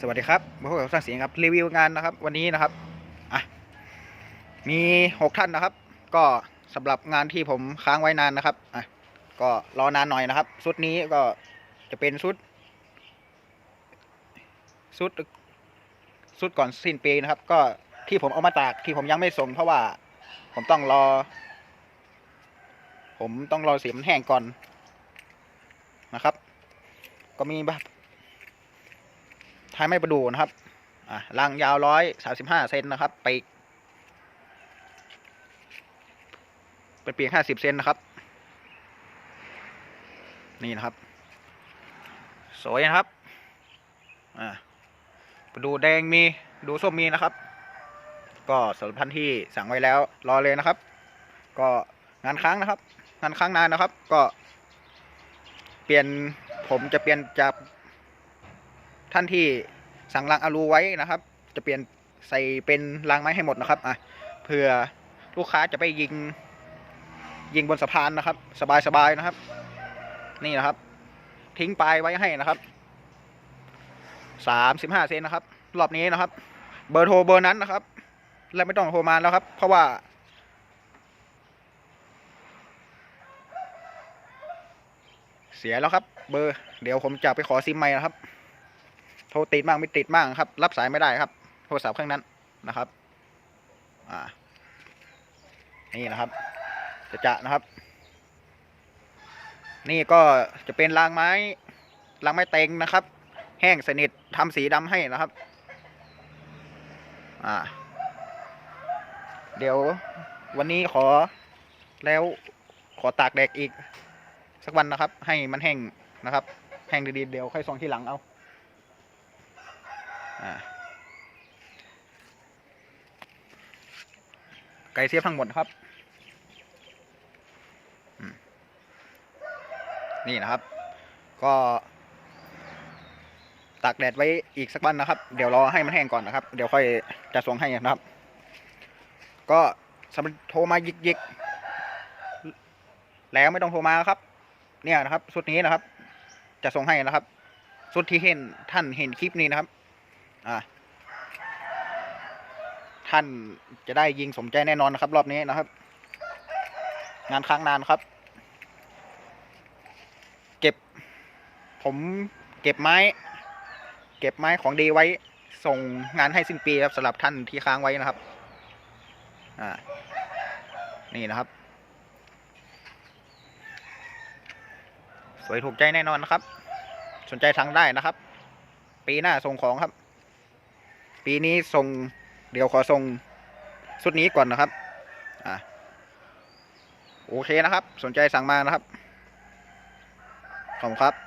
สวัสดีครับมาพบกับสร้างเสียงครับรีวิวงานนะครับ วันนี้นะครับอะมีหกท่านนะครับ ก็สำหรับงานที่ผมค้างไว้นานนะครับอะก็รอนานหน่อยนะครับชุดนี้ก็จะเป็นชุดชุดชุดก่อนสิ้นปีนะครับ ก็ที่ผมเอามาตากที่ผมยังไม่ส่งเพราะว่า ผมต้องรอ ผมต้องรอเสีมันแห้งก่อนนะครับ ก็มีแบบ ท้ายไม่ประดูนะครับอะรางยาวร้อยสาสิบห้าเซนนะครับปีกเป็นปีกห้าสิบเซนนะครับ นี่นะครับ สวยนะครับอ่าประดูแดงมีดูส้มมีนะครับ ก็สำหรับท่านที่สั่งไว้แล้วรอเลยนะครับ ก็งานค้างนะครับ งานค้างนานนะครับ ก็เปลี่ยนผมจะเปลี่ยนจาก ท่านที่สั่งรางอะลูไว้นะครับ จะเปลี่ยนใส่เป็นรางไม้ให้หมดนะครับอะเพื่อลูกค้าจะไปยิง ยิงบนสะพานนะครับ สบายๆนะครับ นี่นะครับ ทิ้งปลายไว้ให้นะครับสามสิบห้าเซนนะครับ รอบนี้นะครับ เบอร์โทรเบอร์นั้นนะครับ และไม่ต้องโทรมาแล้วครับ เพราะว่า เสียแล้วครับ เบอร์ เดี๋ยวผมจะไปขอซิมใหม่นะครับ โทรติดบ้างไม่ติดบ้างครับ รับสายไม่ได้ครับ โทรศัพท์เครื่องนั้นนะครับ อ่า นี่นะครับ จะจะนะครับ นี่ก็จะเป็นรางไม้รางไม้เต็งนะครับ แห้งสนิททำสีดำให้นะครับ อ่า เดี๋ยววันนี้ขอแล้วขอตากแดดอีก สักวันนะครับ ให้มันแห้งนะครับ แห้งดีๆเดี๋ยวค่อยส่งที่หลังเอา ไก่เสียบทั้งหมดครับ นี่นะครับ ก็ตากแดดไว้อีกสักวันนะครับ เดี๋ยวรอให้มันแห้งก่อนนะครับ เดี๋ยวค่อยจะส่งให้นะครับ ก็สำหรับโทรมายิกๆแล้วไม่ต้องโทรมาครับ เนี่ยนะครับชุดนี้นะครับ จะส่งให้นะครับชุดที่เห็นท่านเห็นคลิปนี้นะครับ อ่าท่านจะได้ยิงสมใจแน่นอนนะครับ รอบนี้นะครับ งานค้างนานครับ เก็บ ผมเก็บไม้ เก็บไม้ของดีไว้ ส่งงานให้สิ้นปีครับสำหรับท่านที่ค้างไว้นะครับ อ่า นี่นะครับ สวยถูกใจแน่นอนนะครับ สนใจสั่งได้นะครับ ปีหน้าส่งของครับ ปีนี้ส่งเดี๋ยวขอส่งชุดนี้ก่อนนะครับอะโอเคนะครับ สนใจสั่งมานะครับขอบคุณครับ